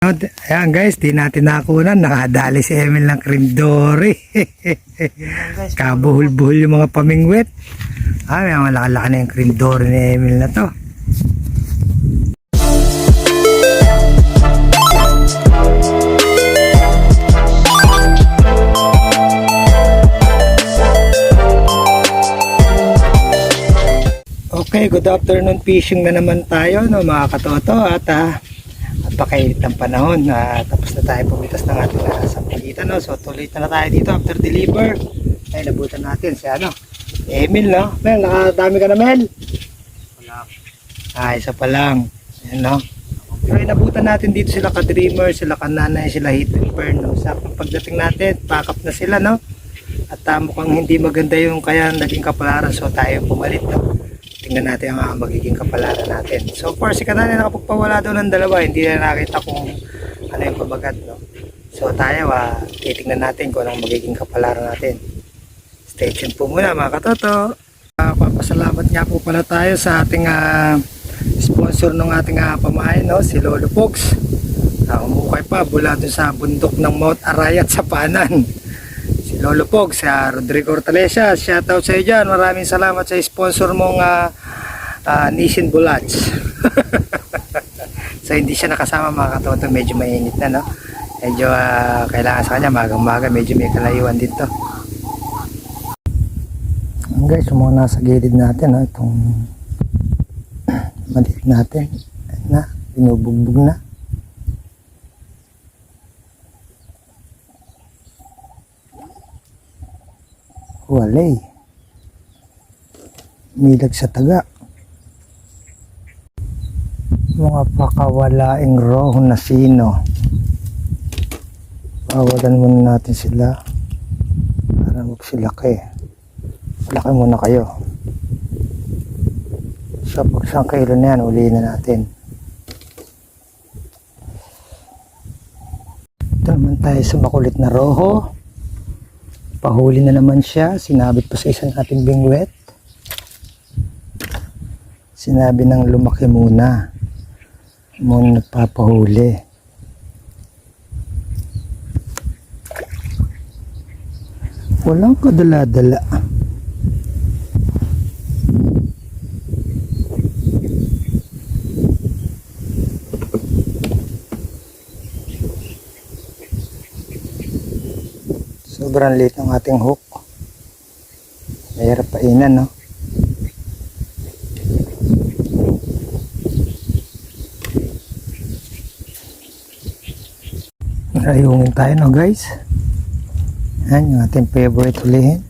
Ayan guys, di natin nakunan. Nakadali si Emil ng cream dory. Kabuhol-buhol yung mga pamingwit. Ah, may mga laki na yung cream dory ni Emil na to. Okay, good afternoon fishing na naman tayo no mga katoto at ah, napakainit ng panahon na tapos na tayo pumitas ng ating uh, sampagitan no? So tuloy na, na tayo dito after deliver. Ay nabutan natin si ano Emil no? Mel nakadami ka na Mel? Wala. ah isa pa lang. Yan no? Pero inabutan natin dito sila ka dreamer sila ka nanay sila hit and burn no? Sakto pagdating natin pack up na sila no? At uh, mukhang hindi maganda yung kaya naging kapalaran so tayo pumalit no tingnan natin ang uh, magiging kapalaran natin. So far, si Kanani nakapagpawala daw ng dalawa, hindi na nakita kung ano yung pamagat, no? So tayo, uh, titingnan natin kung anong magiging kapalaran natin. Stay tuned po muna mga katoto. Uh, papasalamat nga po pala tayo sa ating uh, sponsor ng ating uh, pamahay, no? si Lolo Pogs. Uh, umukay pa, bula dun sa bundok ng Mount Arayat sa Panan. Si Lolo Pog, sa Rodrigo Hortalesa. Shoutout sa iyo dyan. Maraming salamat sa sponsor mong uh, uh, Nissin Bulats. so hindi siya nakasama mga katoto. Medyo mainit na no. Medyo uh, kailangan sa kanya magang maga. Medyo may kalayuan dito. Guys, yung mga nasa gilid natin. No? Itong maliit natin. Na, binubugbog na. walay milag sa taga mga pakawalaing roho na sino pawalan muna natin sila para huwag sila kay laki muna kayo so pag isang kilo na yan ulihin na natin ito naman tayo sa makulit na roho Pahuli na naman siya. Sinabit pa sa isang ating bingwet. Sinabi ng lumaki muna. Muna nagpapahuli. Walang kadala-dala. sobrang liit ng ating hook mahirap painan no ayungin tayo no guys yan yung ating favorite hulihin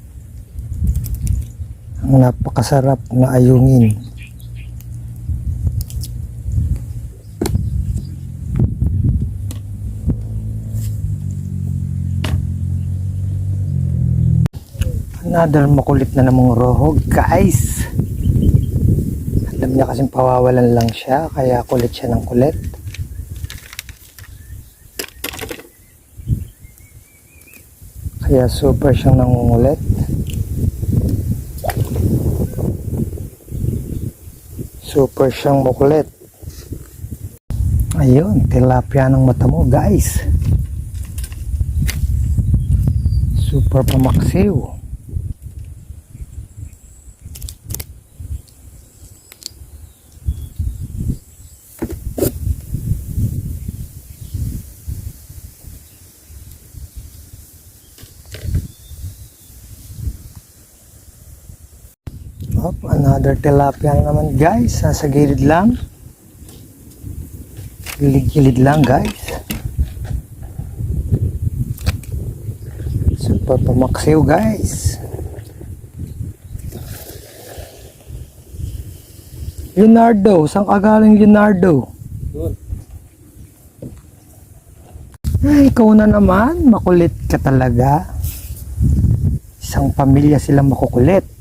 ang napakasarap na ayungin Another makulit na namang roho, guys. Alam niya kasing pawawalan lang siya, kaya kulit siya ng kulit. Kaya super siyang nangungulit. Super siyang makulit. Ayun, tilapia ng mata mo, guys. Super pamaksiw. Up, another tilapia na naman guys. Nasa gilid lang. Gilid-gilid lang guys. Super pamaksiw guys. Leonardo, saan ka galing Leonardo? Doon. Ay, ikaw na naman. Makulit ka talaga. Isang pamilya silang makukulit.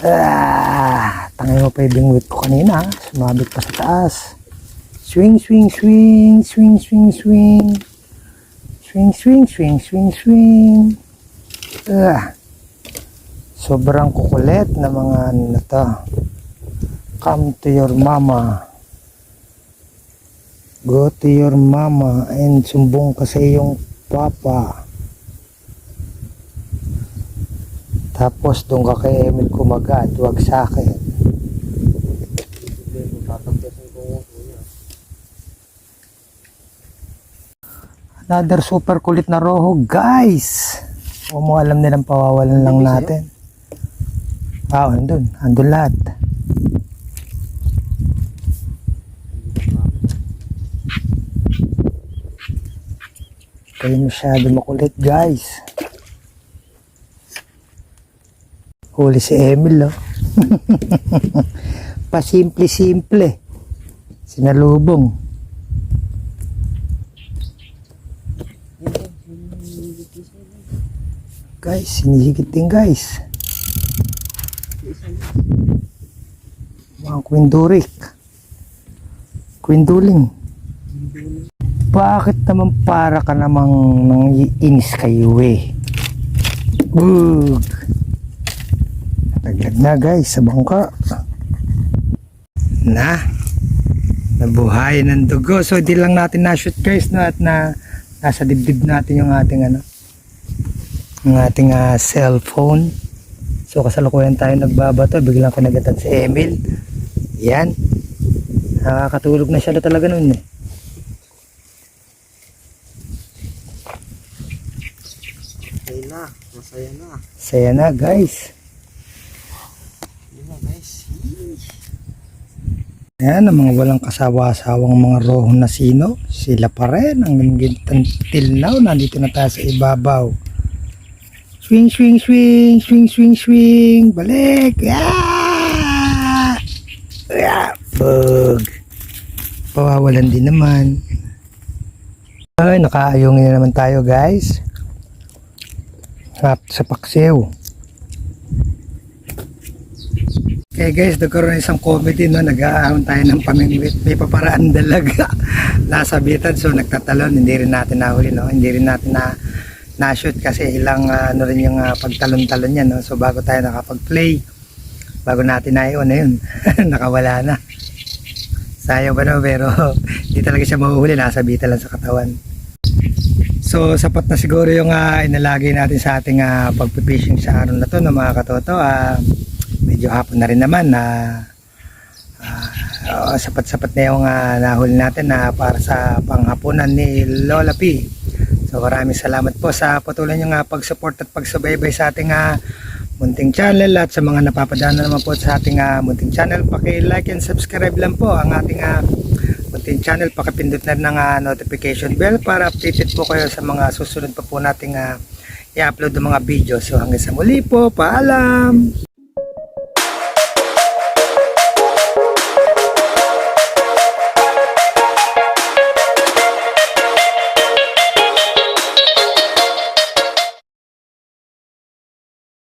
Ah, tangay mo pa yung bingwit ko kanina. Sumabit pa sa taas. Swing, swing, swing, swing, swing, swing. Swing, swing, swing, swing, swing. Ah, sobrang kukulit na mga ano. Come to your mama. Go to your mama and sumbong ka sa iyong papa. Tapos doon ka kay Emil kumagat, wag sa akin. Another super kulit na roho, guys. O mo alam nilang pawawalan lang natin. Ah, andun. Andun lahat. Kayo masyado makulit, guys. Huli si Emil, oh. Pasimple-simple. Sinalubong. Guys, sinihigit din, guys. Mga kwindurik. Kwinduling. Bakit naman para ka namang nang inis kayo eh? Bug! Naglag na guys sa bangka. Na. Nabuhay ng dugo. So di lang natin na-shoot guys no at na nasa dibdib natin yung ating ano yung ating ah, cellphone. So kasalukuyan tayo nagbabato. Biglang kinagatan si Emil. Yan. Nakakatulog na siya na talaga nun eh. Okay na, masaya na. Saya na guys. Yun guys. Yan, ang mga walang kasawa-asawang mga roho na sino, sila pa rin, ang till now, nandito na tayo sa ibabaw. Swing, swing, swing, swing, swing, swing, balik, yeah! Yeah, bug. Pawawalan din naman. Ay, nakaayungin na naman tayo guys. At sa paksiw. Okay guys, nagkaroon ng isang comedy no, nag-aahon tayo ng pamingwit. May paparaan dalaga nasabitan so nagtatalon, hindi rin natin nahuli no. Hindi rin natin na na-shoot kasi ilang ah, ano rin yung ah, pagtalon-talon niya no. So bago tayo nakapag-play, bago natin na yun, nakawala na. Sayang ba no, pero hindi talaga siya mahuhuli, nasabitan lang sa katawan. So sapat na siguro yung ah, inalagay natin sa ating uh, pagpipishing sa araw na to no, mga katoto. Ah, medyo hapon na rin naman na ah, sapat-sapat na yung ah, nahuli natin na para sa panghapunan ni Lola P. So maraming salamat po sa patuloy nyo nga pag-support at pagsubaybay sa ating ah, munting channel at sa mga napapadana naman po sa ating ah, munting channel. Paki-like and subscribe lang po ang ating ah, munting channel. Pakipindot na ng ah, notification bell para updated po kayo sa mga susunod pa po nating ah, i-upload ng mga video. So hanggang sa muli po. Paalam